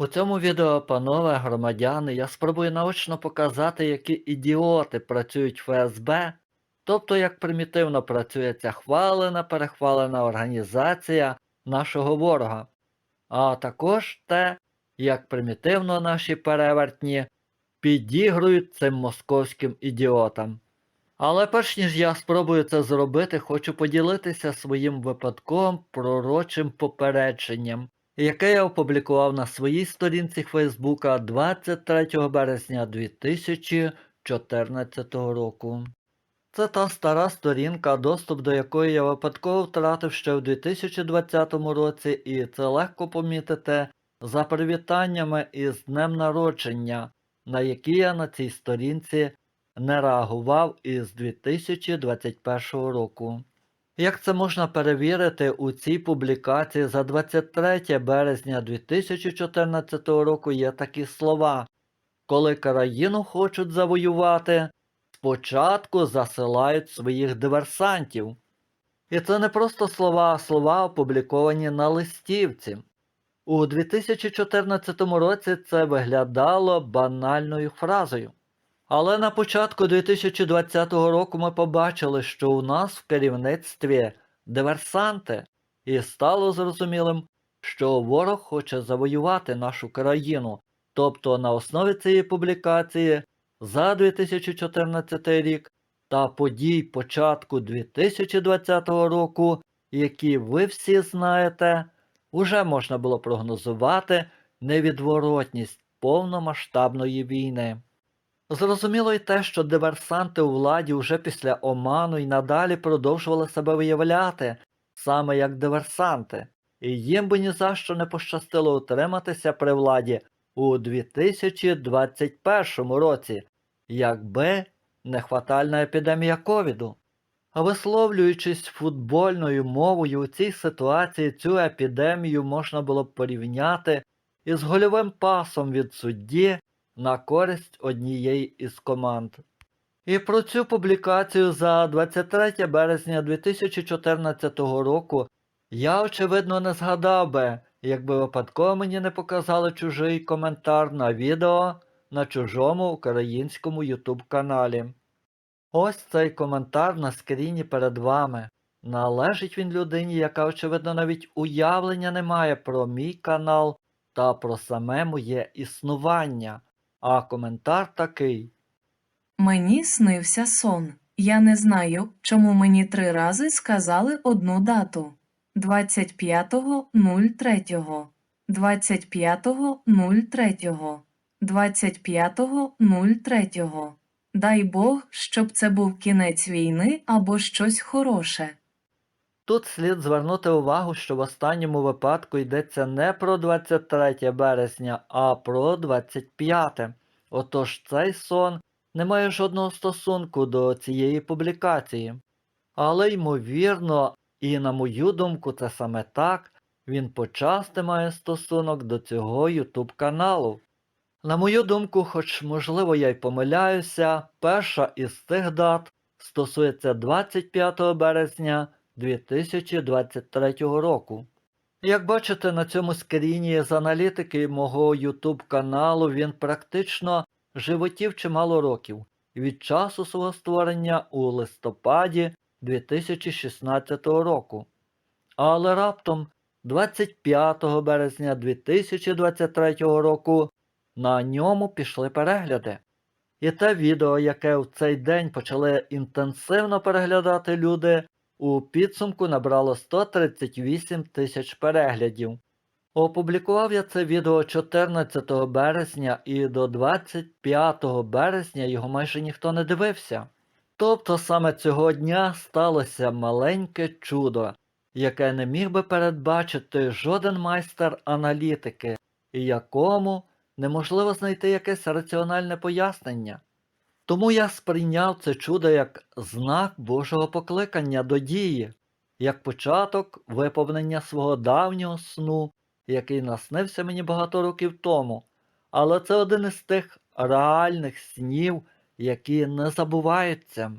У цьому відео, панове громадяни, я спробую наочно показати, які ідіоти працюють в ФСБ, тобто як примітивно працює ця хвалена, перехвалена організація нашого ворога, а також те, як примітивно наші перевертні підігрують цим московським ідіотам. Але перш ніж я спробую це зробити, хочу поділитися своїм випадковим пророчим попередженням, яке я опублікував на своїй сторінці Фейсбука 23 березня 2014 року. Це та стара сторінка, доступ до якої я випадково втратив ще в 2020 році, і це легко помітити за привітаннями із днем народження, на які я на цій сторінці не реагував із 2021 року. Як це можна перевірити у цій публікації за 23 березня 2014 року є такі слова. Коли країну хочуть завоювати, спочатку засилають своїх диверсантів. І це не просто слова, а слова опубліковані на листівці. У 2014 році це виглядало банальною фразою. Але на початку 2020 року ми побачили, що у нас в керівництві диверсанти, і стало зрозумілим, що ворог хоче завоювати нашу країну. Тобто на основі цієї публікації за 2014 рік та подій початку 2020 року, які ви всі знаєте, уже можна було прогнозувати невідворотність повномасштабної війни. Зрозуміло й те, що диверсанти у владі вже після Оману й надалі продовжували себе виявляти саме як диверсанти, і їм би ні за що не пощастило утриматися при владі у 2021 році, якби не хватальна епідемія ковіду. Висловлюючись футбольною мовою у цій ситуації, цю епідемію можна було б порівняти із гольовим пасом від судді на користь однієї із команд. І про цю публікацію за 23 березня 2014 року я, очевидно, не згадав би, якби випадково мені не показали чужий коментар на відео на чужому українському YouTube каналі. Ось цей коментар на скріні перед вами. Належить він людині, яка, очевидно, навіть уявлення не має про мій канал та про саме моє існування. А коментар такий. Мені снився сон. Я не знаю, чому мені три рази сказали одну дату 25.03, 25.03, 25.03. Дай Бог, щоб це був кінець війни або щось хороше. Тут слід звернути увагу, що в останньому випадку йдеться не про 23 березня, а про 25. Отож цей сон не має жодного стосунку до цієї публікації. Але ймовірно, і на мою думку, це саме так, він почасти має стосунок до цього YouTube каналу. На мою думку, хоч можливо я й помиляюся, перша із цих дат стосується 25 березня 2023 року. Як бачите, на цьому скріні з аналітики мого YouTube каналу він практично животів чимало років від часу свого створення у листопаді 2016 року. Але раптом 25 березня 2023 року на ньому пішли перегляди. І те відео, яке в цей день почали інтенсивно переглядати люди, у підсумку набрало 138 тисяч переглядів. Опублікував я це відео 14 березня і до 25 березня його майже ніхто не дивився. Тобто саме цього дня сталося маленьке чудо, яке не міг би передбачити жоден майстер аналітики, і якому неможливо знайти якесь раціональне пояснення. Тому я сприйняв це чудо як знак Божого покликання до дії, як початок виповнення свого давнього сну, який наснився мені багато років тому. Але це один із тих реальних снів, які не забуваються.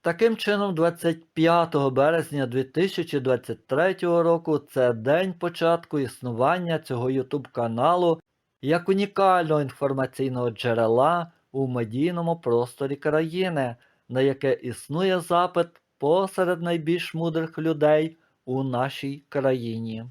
Таким чином, 25 березня 2023 року це день початку існування цього YouTube каналу як унікального інформаційного джерела у медійному просторі країни, на яке існує запит посеред найбільш мудрих людей у нашій країні.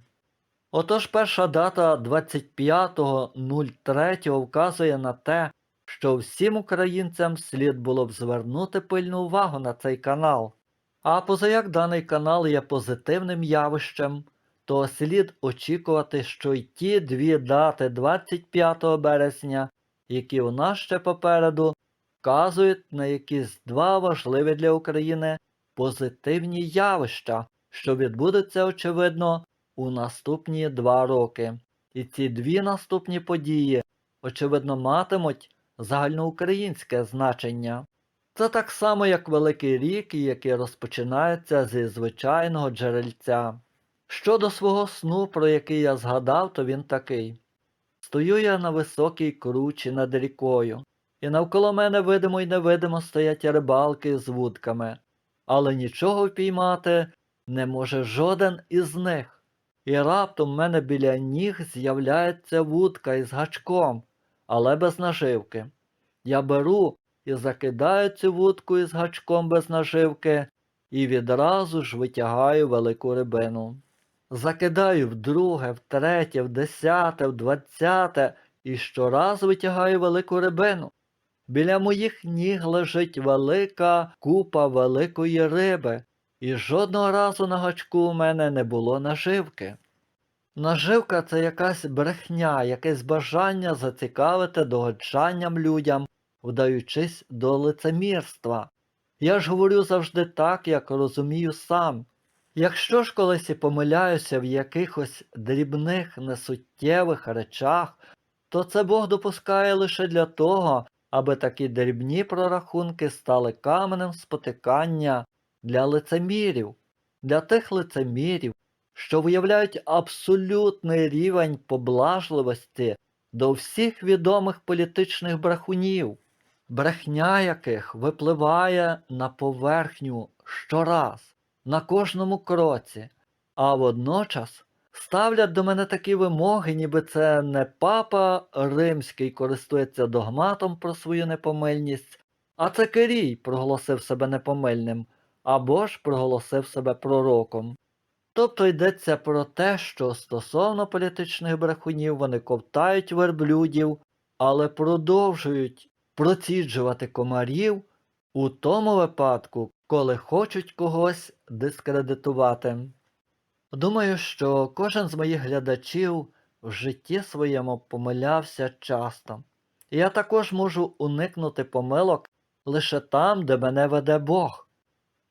Отож перша дата 25.03 вказує на те, що всім українцям слід було б звернути пильну увагу на цей канал. А позаяк даний канал є позитивним явищем, то слід очікувати, що й ті дві дати 25 березня, які у нас ще попереду, вказують на якісь два важливі для України позитивні явища, що відбудуться, очевидно, у наступні два роки. І ці дві наступні події, очевидно, матимуть загальноукраїнське значення. Це так само, як Великий рік, який розпочинається зі звичайного джерельця. Щодо свого сну, про який я згадав, то він такий. Стою я на високій кручі над рікою, і навколо мене видимо й невидимо стоять рибалки з вудками, але нічого впіймати не може жоден із них. І раптом в мене біля ніг з'являється вудка із гачком, але без наживки. Я беру і закидаю цю вудку із гачком без наживки і відразу ж витягаю велику рибину. Закидаю вдруге, втретє, в десяте, в двадцяте і щораз витягаю велику рибину. Біля моїх ніг лежить велика купа великої риби, і жодного разу на гачку у мене не було наживки. Наживка це якась брехня, якесь бажання зацікавити догоджанням людям, вдаючись до лицемірства. Я ж говорю завжди так, як розумію сам. Якщо ж колись і помиляюся в якихось дрібних несуттєвих речах, то це Бог допускає лише для того, аби такі дрібні прорахунки стали каменем спотикання для лицемірів, для тих лицемірів, що виявляють абсолютний рівень поблажливості до всіх відомих політичних брехунів, брехня яких випливає на поверхню щораз, на кожному кроці, а водночас ставлять до мене такі вимоги, ніби це не папа римський користується догматом про свою непомильність, а це Кирій проголосив себе непомильним або ж проголосив себе пророком. Тобто йдеться про те, що стосовно політичних брехунів вони ковтають верблюдів, але продовжують проціджувати комарів у тому випадку, коли хочуть когось дискредитувати. Думаю, що кожен з моїх глядачів в житті своєму помилявся часто. Я також можу уникнути помилок лише там, де мене веде Бог.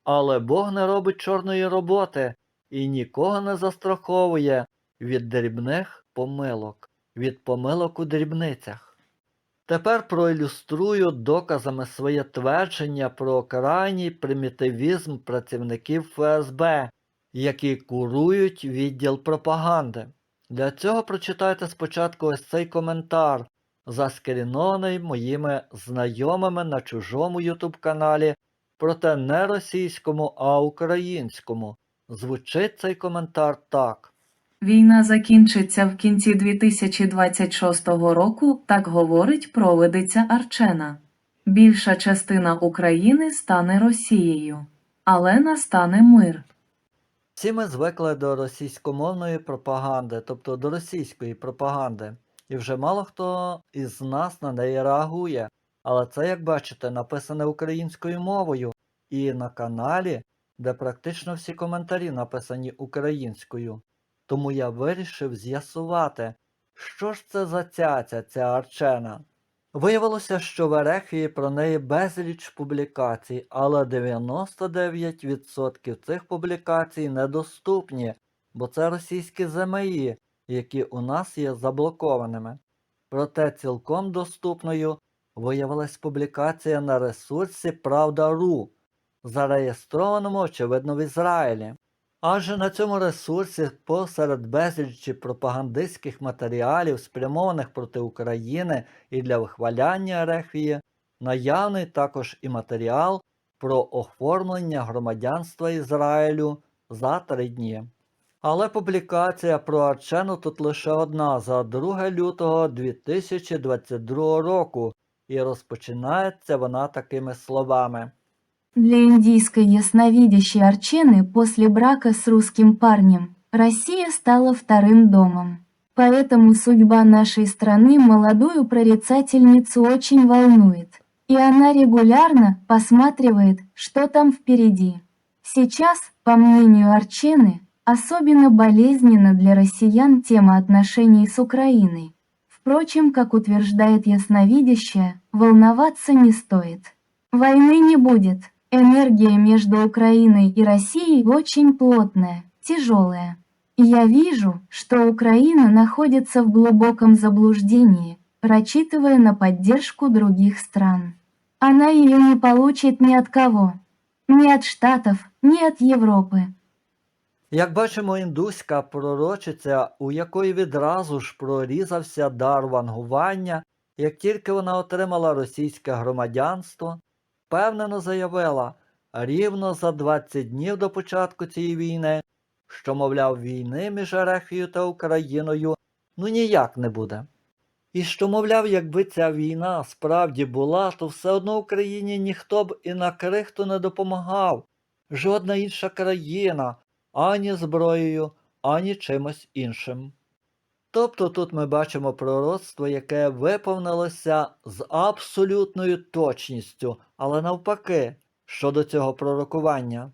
Але Бог не робить чорної роботи і нікого не застраховує від дрібних помилок, від помилок у дрібницях. Тепер проілюструю доказами своє твердження про крайній примітивізм працівників ФСБ, які курують відділ пропаганди. Для цього прочитайте спочатку ось цей коментар, заскрінований моїми знайомими на чужому ютуб каналі, проте не російському, а українському. Звучить цей коментар так. Війна закінчиться в кінці 2026 року, так говорить провидиця Арчена. Більша частина України стане Росією, але настане мир. Всі ми звикли до російськомовної пропаганди, тобто до російської пропаганди, і вже мало хто із нас на неї реагує. Але це, як бачите, написане українською мовою і на каналі, де практично всі коментарі написані українською. Тому я вирішив з'ясувати, що ж це за цяця ця Арчена. Виявилося, що в Ерехії про неї безліч публікацій, але 99% цих публікацій недоступні, бо це російські ЗМІ, які у нас є заблокованими. Проте цілком доступною виявилась публікація на ресурсі Правда.ру, зареєстрованому, очевидно, в Ізраїлі. Адже на цьому ресурсі посеред безлічі пропагандистських матеріалів, спрямованих проти України і для вихваляння Ерефії, наявний також і матеріал про оформлення громадянства Ізраїлю за три дні. Але публікація про Арчену тут лише одна за 2 лютого 2022 року, і розпочинається вона такими словами. Для индийской ясновидящей Арчены после брака с русским парнем Россия стала вторым домом. Поэтому судьба нашей страны молодую прорицательницу очень волнует. И она регулярно посматривает, что там впереди. Сейчас, по мнению Арчены, особенно болезненна для россиян тема отношений с Украиной. Впрочем, как утверждает ясновидящая, волноваться не стоит. Войны не будет. Энергия между Украиной и Россией очень плотная, тяжелая. И Я вижу, что Украина находится в глубоком заблуждении, рассчитывая на поддержку других стран. Она ее не получит ни от кого. Ни от Штатов, ни от Европы. Як бачимо, індуська пророчиця, у якої відразу ж прорізався дар вангування, як тільки вона отримала російське громадянство, впевнено заявила рівно за 20 днів до початку цієї війни, що, мовляв, війни між Ерефією та Україною ну ніяк не буде. І що, мовляв, якби ця війна справді була, то все одно Україні ніхто б і на крихту не допомагав, жодна інша країна ані зброєю, ані чимось іншим. Тобто тут ми бачимо пророцтво, яке виповнилося з абсолютною точністю, але навпаки, щодо цього пророкування.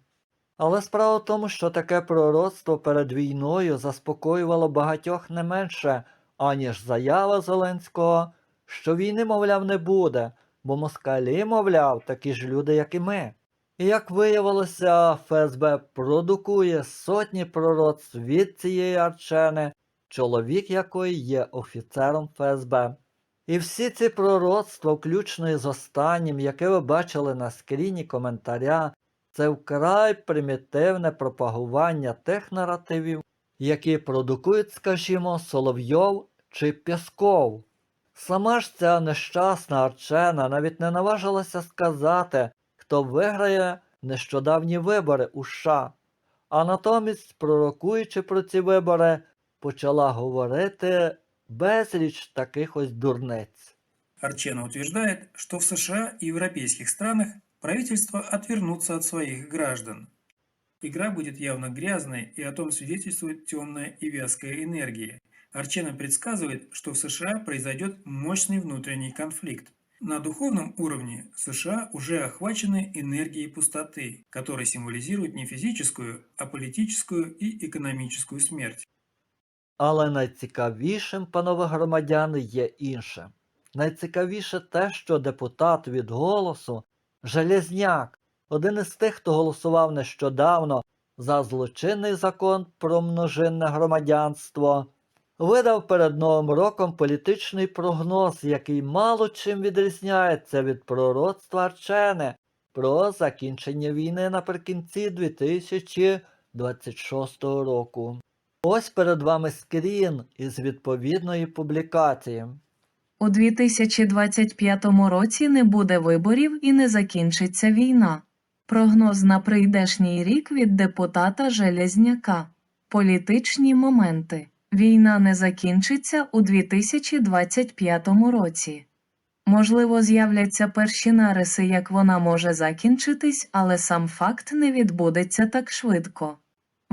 Але справа в тому, що таке пророцтво перед війною заспокоювало багатьох не менше, аніж заява Зеленського, що війни, мовляв, не буде, бо москалі, мовляв, такі ж люди, як і ми. І як виявилося, ФСБ продукує сотні пророцтв від цієї арчени, чоловік якої є офіцером ФСБ. І всі ці пророцтва, включно із останнім, яке ви бачили на скріні коментаря, це вкрай примітивне пропагування тих наративів, які продукують, скажімо, Соловйов чи Пєсков. Сама ж ця нещасна арчена навіть не наважилася сказати, хто виграє нещодавні вибори у США, а натомість, пророкуючи про ці вибори, почала говорити безліч таких ось дурниць. Арчена утверждает, что в США и европейских странах правительства отвернутся от своих граждан. Игра будет явно грязной, и о том свидетельствует темная и вязкая энергия. Арчена предсказывает, что в США произойдет мощный внутренний конфликт. На духовном уровне США уже охвачены энергией пустоты, которая символизирует не физическую, а политическую и экономическую смерть. Але найцікавішим, панове громадяни, є інше. Найцікавіше те, що депутат від голосу Железняк, один із тих, хто голосував нещодавно за злочинний закон про множинне громадянство, видав перед Новим роком політичний прогноз, який мало чим відрізняється від пророцтва Арчени про закінчення війни наприкінці 2026 року. Ось перед вами скрін із відповідної публікації. У 2025 році не буде виборів і не закінчиться війна. Прогноз на прийдешній рік від депутата Железняка. Політичні моменти. Війна не закінчиться у 2025 році. Можливо, з'являться перші нариси, як вона може закінчитись, але сам факт не відбудеться так швидко.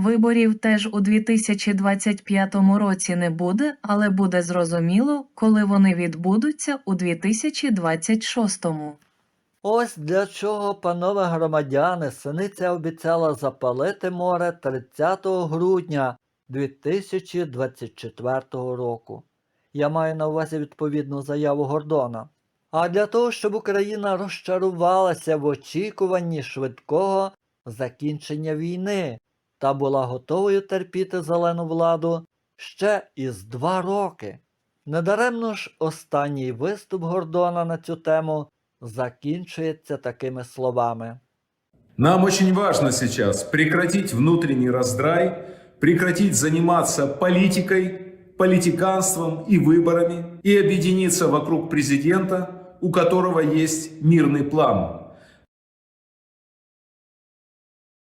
Виборів теж у 2025 році не буде, але буде зрозуміло, коли вони відбудуться у 2026. Ось для чого, панове громадяни, синиця обіцяла запалити море 30 грудня 2024 року. Я маю на увазі відповідну заяву Гордона. А для того, щоб Україна розчарувалася в очікуванні швидкого закінчення війни та була готовою терпіти зелену владу ще із два роки. Недаремно ж останній виступ Гордона на цю тему закінчується такими словами. Нам очень важно сейчас прекратить внутренний раздрай, прекратить заниматься политикой, политиканством и выборами и объединиться вокруг президента, у которого есть мирный план.